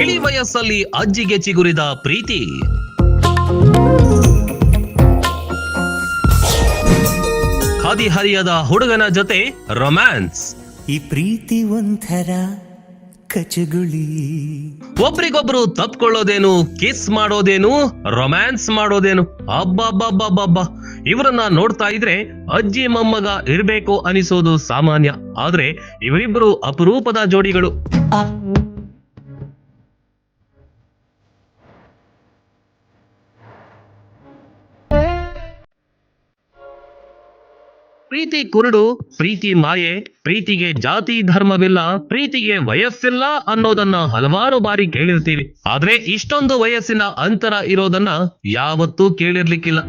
ಇಳಿ ವಯಸ್ಸಲ್ಲಿ ಅಜ್ಜಿಗೆ ಚಿಗುರಿದ ಪ್ರೀತಿ. ಹದಿಹರಿಯದ ಹುಡುಗನ ಜೊತೆ ರೊಮ್ಯಾನ್ಸ್. ಈ ಪ್ರೀತಿ ಒಂಥರ ಕಚಗುಳಿ. ಒಬ್ರಿಗೊಬ್ರು ತಪ್ಕೊಳ್ಳೋದೇನು ಕಿಸ್ ಮಾಡೋದೇನು ರೊಮ್ಯಾನ್ಸ್ ಮಾಡೋದೇನು ಅಬ್ಬಬ್ಬಬ್ಬಬ್ಬಬ್ಬ. ಇವರನ್ನ ನೋಡ್ತಾ ಇದ್ರೆ ಅಜ್ಜಿ ಮೊಮ್ಮಗ ಇರ್ಬೇಕು ಅನಿಸೋದು ಸಾಮಾನ್ಯ. ಆದ್ರೆ ಇವರಿಬ್ರು ಅಪರೂಪದ ಜೋಡಿಗಳು. ಪ್ರೀತಿ ಕುರುಡು, ಪ್ರೀತಿ ಮಾಯೆ, ಪ್ರೀತಿಗೆ ಜಾತಿ ಧರ್ಮವಿಲ್ಲ, ಪ್ರೀತಿಗೆ ವಯಸ್ಸಿಲ್ಲ ಅನ್ನೋದನ್ನ ಹಲವಾರು ಬಾರಿ ಕೇಳಿರ್ತೀವಿ. ಆದ್ರೆ ಇಷ್ಟೊಂದು ವಯಸ್ಸಿನ ಅಂತರ ಇರೋದನ್ನ ಯಾವತ್ತೂ ಕೇಳಿರ್ಲಿಕ್ಕಿಲ್ಲ.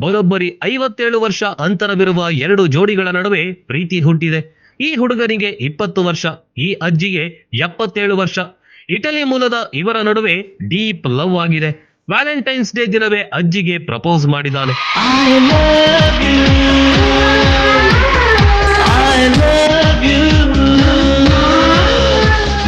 ಬರೋಬ್ಬರಿ ಐವತ್ತೇಳು ವರ್ಷ ಅಂತರವಿರುವ ಎರಡು ಜೋಡಿಗಳ ನಡುವೆ ಪ್ರೀತಿ ಹುಟ್ಟಿದೆ. ಈ ಹುಡುಗನಿಗೆ ಇಪ್ಪತ್ತು ವರ್ಷ, ಈ ಅಜ್ಜಿಗೆ ಎಪ್ಪತ್ತೇಳು ವರ್ಷ. ಇಟಲಿ ಮೂಲದ ಇವರ ನಡುವೆ ಡೀಪ್ ಲವ್ ಆಗಿದೆ. ವ್ಯಾಲೆಂಟೈನ್ಸ್ ಡೇ ದಿನವೇ ಅಜ್ಜಿಗೆ ಪ್ರಪೋಸ್ ಮಾಡಿದ್ದಾನೆ.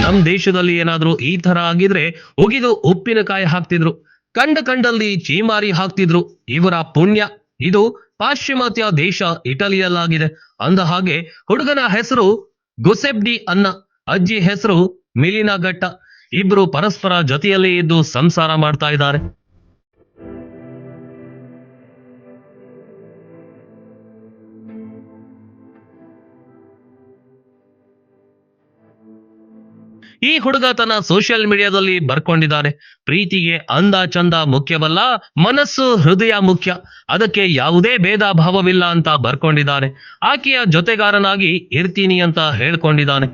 ನಮ್ ದೇಶದಲ್ಲಿ ಏನಾದ್ರೂ ಈ ತರ ಆಗಿದ್ರೆ ಒಗಿದು ಉಪ್ಪಿನಕಾಯಿ ಹಾಕ್ತಿದ್ರು. ಕಂಡ ಕಂಡಲ್ಲಿ ಚೀಮಾರಿ ಹಾಕ್ತಿದ್ರು. ಇವರ ಪುಣ್ಯ. ಇದು ಪಾಶ್ಚಿಮಾತ್ಯ ದೇಶ ಇಟಲಿಯಲ್ಲಾಗಿದೆ. ಅಂದ ಹಾಗೆ ಹುಡುಗನ ಹೆಸರು ಗುಸೆಬ್ಡಿ ಅನ್ನ, ಅಜ್ಜಿ ಹೆಸರು ಮಿಲಿನಾ ಘಟ್ಟ ಇಬ್ರು ಪರಸ್ಪರ ಜೊತೆಯಲ್ಲಿ ಇದ್ದು ಸಂಸಾರ ಮಾಡ್ತಾ ಇದ್ದಾರೆ. ಈ ಹುಡುಗ ತನ್ನ ಸೋಷಿಯಲ್ ಮೀಡಿಯಾದಲ್ಲಿ ಬರ್ಕೊಂಡಿದ್ದಾನೆ ಪ್ರೀತಿಗೆ ಅಂದ ಚಂದ ಮುಖ್ಯವಲ್ಲ, ಮನಸ್ಸು ಹೃದಯ ಮುಖ್ಯ. ಅದಕ್ಕೆ ಯಾವುದೇ ಭೇದ ಭಾವವಿಲ್ಲ ಅಂತ ಬರ್ಕೊಂಡಿದ್ದಾನೆ ಆಕೆಯ ಜೊತೆಗಾರನಾಗಿ ಇರ್ತೀನಿ ಅಂತ ಹೇಳ್ಕೊಂಡಿದ್ದಾನೆ.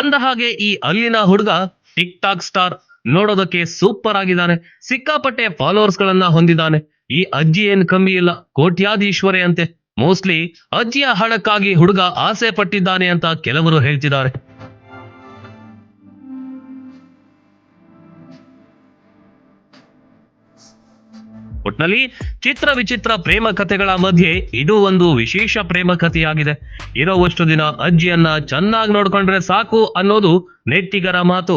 ಅಂದ ಹಾಗೆ ಈ ಅಲ್ಲಿನ ಹುಡುಗ ಟಿಕ್ ಟಾಕ್ ಸ್ಟಾರ್. ನೋಡೋದಕ್ಕೆ ಸೂಪರ್ ಆಗಿದ್ದಾನೆ. ಸಿಕ್ಕಾಪಟ್ಟೆ ಫಾಲೋವರ್ಸ್ ಗಳನ್ನ ಹೊಂದಿದ್ದಾನೆ. ಈ ಅಜ್ಜಿ ಏನ್ ಕಮ್ಮಿ ಇಲ್ಲ, ಕೋಟ್ಯಾಧೀಶ್ವರೇ ಅಂತೆ. ಮೋಸ್ಟ್ಲಿ ಅಜ್ಜಿಯ ಹಣಕ್ಕಾಗಿ ಹುಡುಗ ಆಸೆ ಪಟ್ಟಿದ್ದಾನೆ ಅಂತ ಕೆಲವರು ಹೇಳ್ತಿದ್ದಾರೆ. ಒಟ್ನಲ್ಲಿ ಚಿತ್ರ ವಿಚಿತ್ರ ಪ್ರೇಮ ಕಥೆಗಳ ಮಧ್ಯೆ ಇದು ಒಂದು ವಿಶೇಷ ಪ್ರೇಮ ಕಥೆಯಾಗಿದೆ. ಇರೋವಷ್ಟು ದಿನ ಅಜ್ಜಿಯನ್ನ ಚೆನ್ನಾಗಿ ನೋಡ್ಕೊಂಡ್ರೆ ಸಾಕು ಅನ್ನೋದು ನೆಟ್ಟಿಗರ ಮಾತು.